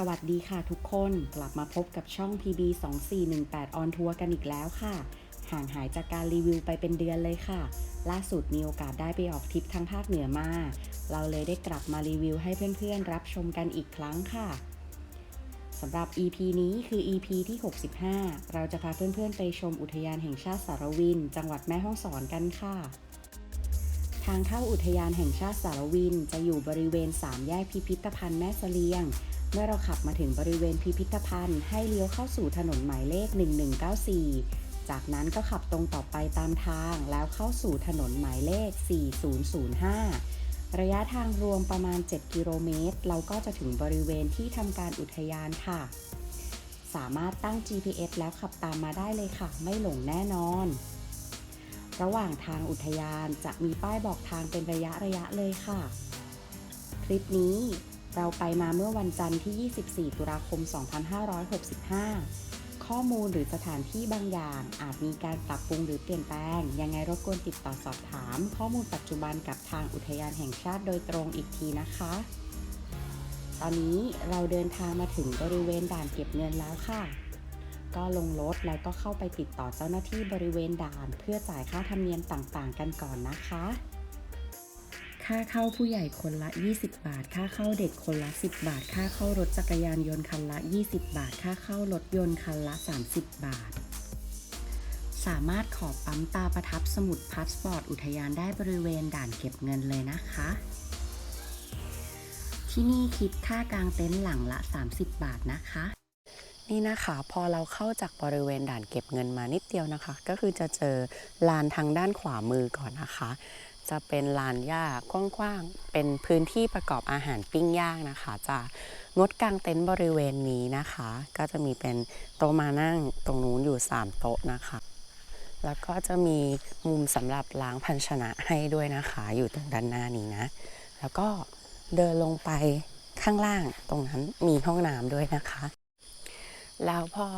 สวัสดีค่ะทุกคนกลับมาพบกับช่อง PB 2418 on tour กันอีกแล้วค่ะ ห่างหายจากการรีวิวไปเป็นเดือนเลยค่ะ ล่าสุดมีโอกาสได้ไปออกทริปทางภาคเหนือมา เราเลยได้กลับมารีวิวให้เพื่อนๆ รับชมกันอีกครั้งค่ะสำหรับ EP นี้คือ EP ที่ 65 เราจะพาเพื่อนๆ ไปชมอุทยานแห่งชาติสารวิน จังหวัดแม่ฮ่องสอนกันค่ะ ทางเข้าอุทยานแห่งชาติสารวิน จะอยู่บริเวณ 3 แยกพิพิธภัณฑ์แม่เสลียง เมื่อเราขับมาถึงบริเวณพิพิธภัณฑ์ให้เลี้ยวเข้าสู่ถนนหมายเลข 1194 จากนั้นก็ขับตรงต่อไปตามทางแล้วเข้าสู่ถนนหมายเลข 4005 ระยะทางรวมประมาณ 7 กิโลเมตร เราก็จะถึงบริเวณที่ทำการอุทยานค่ะ สามารถตั้ง GPS แล้วขับตามมาได้เลยค่ะ ไม่หลงแน่นอน ระหว่างทางอุทยานจะมีป้ายบอกทางเป็นระยะระยะเลยค่ะ คลิปนี้ เราไปมาเมื่อวันจันทร์ที่ 24 ตุลาคม 2565 ข้อมูลหรือสถานที่บางอย่าง อาจมีการปรับปรุงหรือเปลี่ยนแปลง ยังไงรบกวนติดต่อสอบถาม ข้อมูลปัจจุบันกับทางอุทยานแห่งชาติโดยตรงอีกทีนะคะ ตอนนี้เราเดินทางมาถึงบริเวณด่านเก็บเงินแล้วค่ะ ก็ลงรถแล้วก็เข้าไปติดต่อเจ้าหน้าที่บริเวณด่าน เพื่อจ่ายค่าธรรมเนียมต่างๆ กันก่อนนะคะ ค่าเข้าผู้ใหญ่คนละ 20 บาท ค่าเข้าเด็กคนละ 10 บาท ค่าเข้ารถจักรยานยนต์คันละ 20 บาท ค่าเข้ารถยนต์คันละ 30 บาท สามารถขอปั๊มตาประทับสมุดพาสปอร์ตอุทยานได้บริเวณด่านเก็บเงินเลยนะคะ ที่นี่คิดค่ากางเต็นท์หลังละ 30 บาทนะคะนี่นะคะพอเราเข้าจากบริเวณด่านเก็บเงินมานิดเดียวนะคะ ก็คือจะเจอลานทางด้านขวามือก่อนนะคะ จะเป็นลานหญ้ากว้างๆ เป็นพื้นที่ประกอบอาหารปิ้งย่างนะคะ จะงดกางเต็นท์บริเวณนี้นะคะ ก็จะมีเป็นโต๊ะมานั่งตรงนู้นอยู่ 3 โต๊ะนะคะ แล้วก็จะมีมุมสำหรับล้างภาชนะให้ด้วยนะคะ อยู่ตรงด้านหน้านี้นะ แล้วก็เดินลงไปข้างล่างตรงนั้นมีห้องน้ำด้วยนะคะ แล้วพอ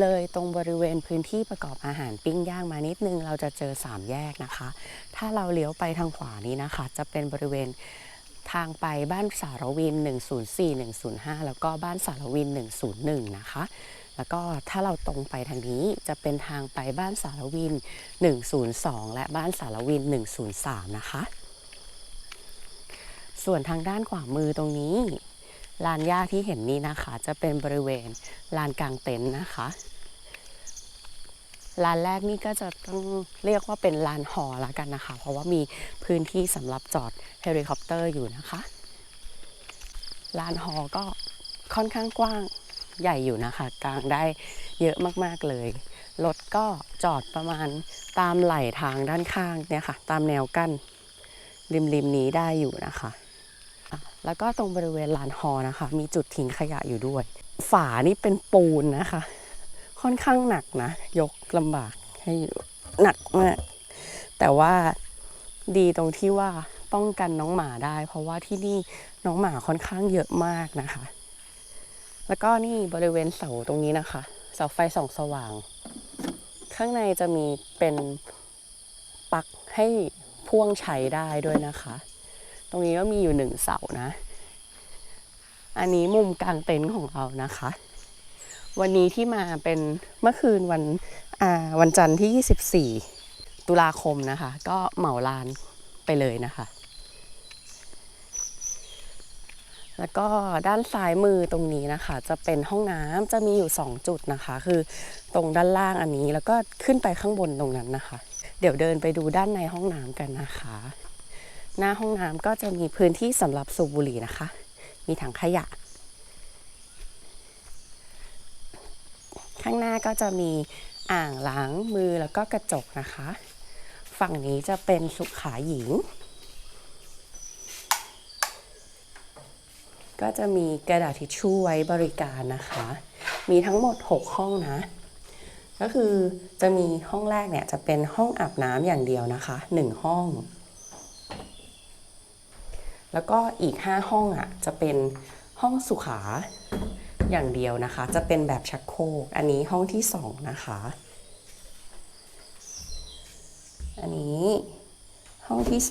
เลยตรงบริเวณพื้นที่ประกอบอาหารปิ้งย่างมานิดนึง เราจะเจอ 3 แยกนะคะ ถ้าเราเลี้ยวไปทางขวานี้นะคะ จะเป็นบริเวณทางไปบ้านสารวิน 104 105 แล้วก็บ้านสารวิน 101 นะคะ แล้วก็ถ้าเราตรงไปทางนี้จะเป็นทางไปบ้านสารวิน 102 และบ้านสารวิน 103 นะคะ ส่วนทางด้านขวามือตรงนี้ ลานหญ้าที่เห็นนี้นะคะ จะเป็นบริเวณลานกลางเต็นท์นะคะลานแรกนี่ก็จะต้องเรียกว่าเป็นลานหอละกันนะคะ เพราะว่ามีพื้นที่สำหรับจอดเฮลิคอปเตอร์อยู่นะคะลานหอก็ค่อนข้างกว้างใหญ่อยู่นะคะ กลางได้เยอะมากๆเลยรถก็จอดประมาณตามไหล่ทางด้านข้างเนี่ยค่ะ ตามแนวกั้นริมริมๆนี้ได้อยู่นะคะ แล้วก็ตรงบริเวณลานฮอนะคะ มีจุดทิ้งขยะอยู่ด้วย ฝานี่เป็นปูนนะคะ ค่อนข้างหนักนะ ยกลำบากให้หนักมาก แต่ว่าดีตรงที่ว่าป้องกันน้องหมาได้ เพราะว่าที่นี่น้องหมาค่อนข้างเยอะมากนะคะ แล้วก็นี่บริเวณเสาตรงนี้นะคะ เสาไฟส่องสว่าง ข้างในจะมีเป็นปักให้พ่วงใช้ได้ด้วยนะคะ ตรงนี้ก็มีอยู่หนึ่งเสานะ อันนี้มุมกลางเต็นท์ของเรานะคะ วันนี้ที่มาเป็นเมื่อคืนวันวันจันทร์ที่ 24 ตุลาคมนะคะ ก็เหมาลานไปเลยนะคะ แล้วก็ด้านซ้ายมือตรงนี้นะคะ จะเป็นห้องน้ำจะมีอยู่ 2 จุดนะคะ คือตรงด้านล่างอันนี้แล้วก็ขึ้นไปข้างบนตรงนั้นนะคะ เดี๋ยวเดินไปดูด้านในห้องน้ำกันนะคะ หน้าห้องน้ำก็จะมีพื้นที่สำหรับสูบบุหรี่นะคะ มีถังขยะ ข้างหน้าก็จะมีอ่างล้างมือแล้วก็กระจกนะคะ ฝั่งนี้จะเป็นสุขาหญิง ก็จะมีกระดาษทิชชู่ไว้บริการนะคะ มีทั้งหมด 6 ห้องนะก็คือจะมีห้องแรกเนี่ยจะเป็นห้องอาบน้ำอย่างเดียวนะคะ 1 ห้อง แล้วก็อีก 5 ห้องอะจะเป็นห้องสุขาอย่างเดียวนะคะ จะเป็นแบบชักโครกอันนี้ห้องที่ 2 นะคะ อันนี้ห้องที่ 3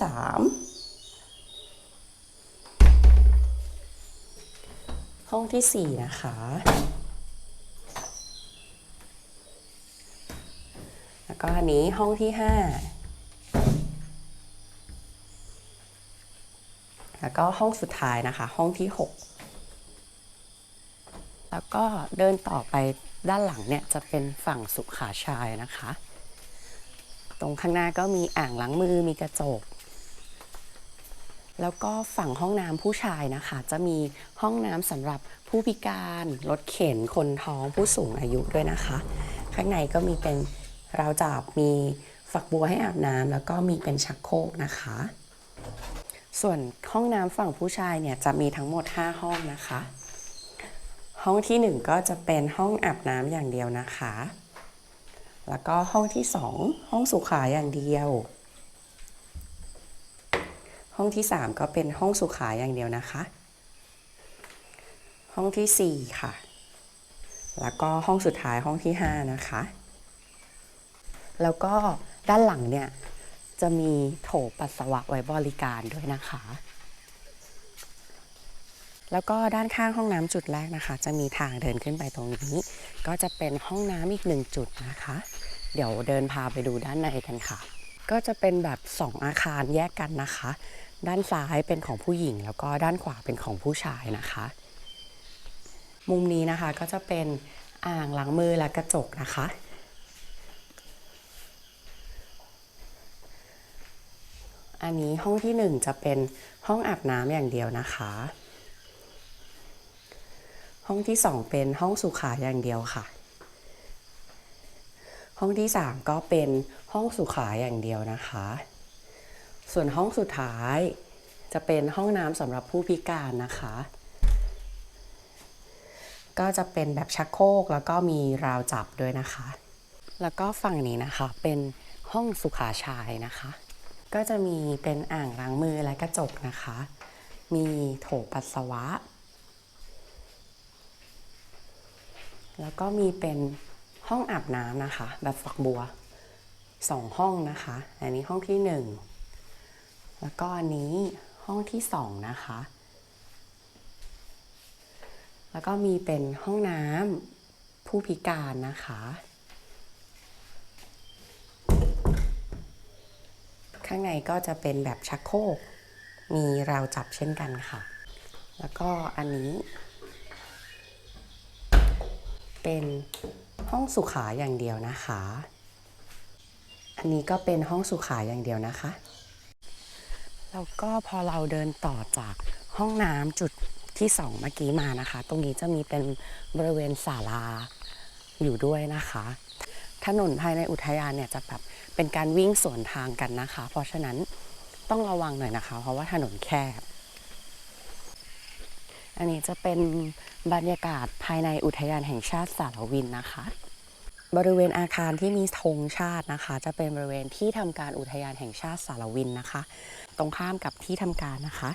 ห้องที่ 4 นะคะ แล้วก็อันนี้ห้องที่ 5 แล้วก็ห้องสุดท้ายนะคะ ห้องที่ 6 แล้วก็เดินต่อไปด้านหลังเนี่ยจะเป็นฝั่งสุขาชายนะคะ ตรงข้างหน้าก็มีอ่างล้างมือมีกระจก แล้วก็ฝั่งห้องน้ำผู้ชายนะคะ จะมีห้องน้ำสำหรับผู้พิการรถเข็นคนท้องผู้สูงอายุด้วยนะคะ ข้างในก็มีเป็นราวจับมีฝักบัวให้อาบน้ำแล้วก็มีเป็นชักโครกนะคะ ส่วนห้องน้ำฝั่งผู้ชายเนี่ยจะมีทั้งหมด 5 ห้องนะคะ ห้องที่ 1 ก็จะเป็นห้องอาบน้ำอย่างเดียวนะคะ แล้วก็ห้องที่ 2 ห้องสุขาอย่างเดียว ห้องที่ 3 ก็เป็นห้องสุขาอย่างเดียวนะคะ ห้องทีสี่4 ค่ะ แล้วก็ห้องสุดท้ายห้องที่ 5 นะคะ แล้วก็ด้านหลังเนี่ย จะมีโถปัสสาวะไว้บริการด้วยนะคะ แล้วก็ด้านข้างห้องน้ำจุดแรกนะคะ จะมีทางเดินขึ้นไปตรงนี้ ก็จะเป็นห้องน้ำอีกหนึ่งจุดนะคะ เดี๋ยวเดินพาไปดูด้านในกันค่ะ ก็จะเป็นแบบสองอาคารแยกกันนะคะ ด้านซ้ายเป็นของผู้หญิง แล้วก็ด้านขวาเป็นของผู้ชายนะคะ มุมนี้นะคะก็จะเป็นอ่างล้างมือและกระจกนะคะ อันนี้ห้องที่หนึ่งจะเป็นห้องอาบน้ำอย่างเดียวนะคะ ห้องที่สองเป็นห้องสุขาอย่างเดียวค่ะ ห้องที่สามก็เป็นห้องสุขาอย่างเดียวนะคะ ส่วนห้องสุดท้ายจะเป็นห้องน้ำสำหรับผู้พิการนะคะ ก็จะเป็นแบบชักโครกแล้วก็มีราวจับด้วยนะคะ แล้วก็ฝั่งนี้นะคะเป็นห้องสุขาชายนะคะ ก็จะมีเป็นอ่างล้างมือและกระจกนะคะ มีโถปัสสาวะ แล้วก็มีเป็นห้องอาบน้ำนะคะ แบบฝักบัวสองห้องนะคะ อันนี้ห้องที่หนึ่งแล้วก็อันนี้ห้องที่สองนะคะ แล้วก็มีเป็นห้องน้ำผู้พิการนะคะ ข้างในก็จะเป็นแบบชักโครกมีราวจับเช่นกันค่ะ แล้วก็อันนี้ เป็นห้องสุขาอย่างเดียวนะคะ อันนี้ก็เป็นห้องสุขาอย่างเดียวนะคะ แล้วก็พอเราเดินต่อจากห้องน้ำจุดที่สองเมื่อกี้มานะคะ ตรงนี้จะมีเป็นบริเวณศาลาอยู่ด้วยนะคะ ถนนภายในอุทยานเนี่ยจะแบบ เป็นการวิ่งสวนทางกันนะคะ เพราะฉะนั้นต้องระวังหน่อยนะคะ เพราะว่าถนนแคบ อันนี้จะเป็นบรรยากาศภายในอุทยานแห่งชาติสารวินนะคะ บริเวณอาคารที่มีธงชาตินะคะ จะเป็นบริเวณที่ทำการอุทยานแห่งชาติสารวินนะคะ ตรงข้ามกับที่ทำการนะคะ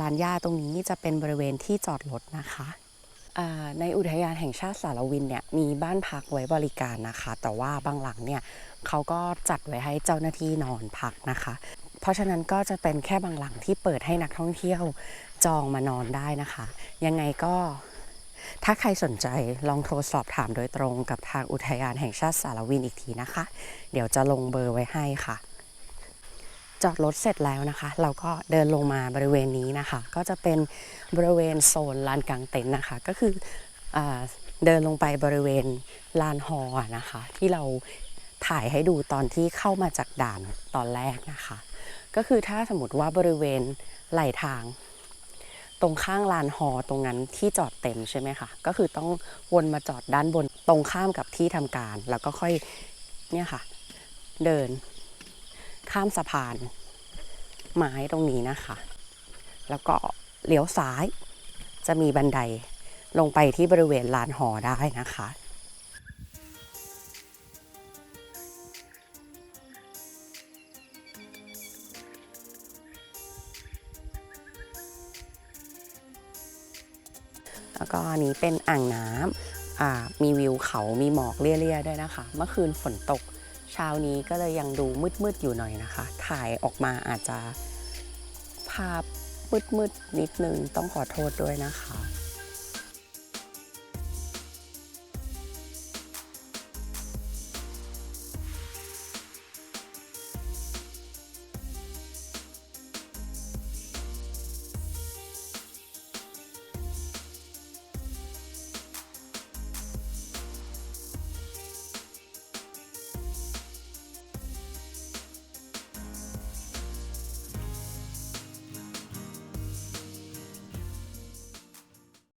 ลานหญ้าตรงนี้จะเป็นบริเวณที่จอดรถนะคะ ในอุทยานแห่งชาติสารวินเนี่ยมีบ้านพักไว้บริการนะคะ แต่ว่าบางหลังเนี่ยเขาก็จัดไว้ให้เจ้าหน้าที่นอนพักนะคะ เพราะฉะนั้นก็จะเป็นแค่บางหลังที่เปิดให้นักท่องเที่ยวจองมานอนได้นะคะ ยังไงก็ถ้าใครสนใจลองโทรสอบถามโดยตรงกับทางอุทยานแห่งชาติสารวินอีกทีนะคะ เดี๋ยวจะลงเบอร์ไว้ให้ค่ะ จอดรถเสร็จแล้วนะคะ เราก็เดินลงมาบริเวณนี้นะคะ ก็จะเป็นบริเวณโซนลานกลางเต็นท์นะคะ ก็คืออเดินลงไปบริเวณลานฮอนะคะ ที่เราถ่ายให้ดูตอนที่เข้ามาจากด่านตอนแรกนะคะ ก็คือถ้าสมมติว่าบริเวณไหลทาง ตรงข้างลานฮอตรงนั้นที่จอดเต็มใช่ไหมคะก็คือต้องวนมาจอดด้านบนตรงข้ามกับที่ทำการ แล้วก็ค่อยเนี่ยค่ะ เดิน ข้ามสะพาน ไม้ตรงนี้นะคะ แล้วก็เลี้ยวซ้าย จะมีบันไดลงไปที่บริเวณลานหอได้นะคะแล้วก็นี้เป็นอ่างน้ำมีวิวเขามีหมอกเลี่ยๆด้วยนะคะ เมื่อคืนฝนตก เช้านี้ก็เลยยังดูมืดๆอยู่หน่อยนะคะ ถ่ายออกมาอาจจะภาพมืดๆนิดนึงต้องขอโทษด้วยนะคะ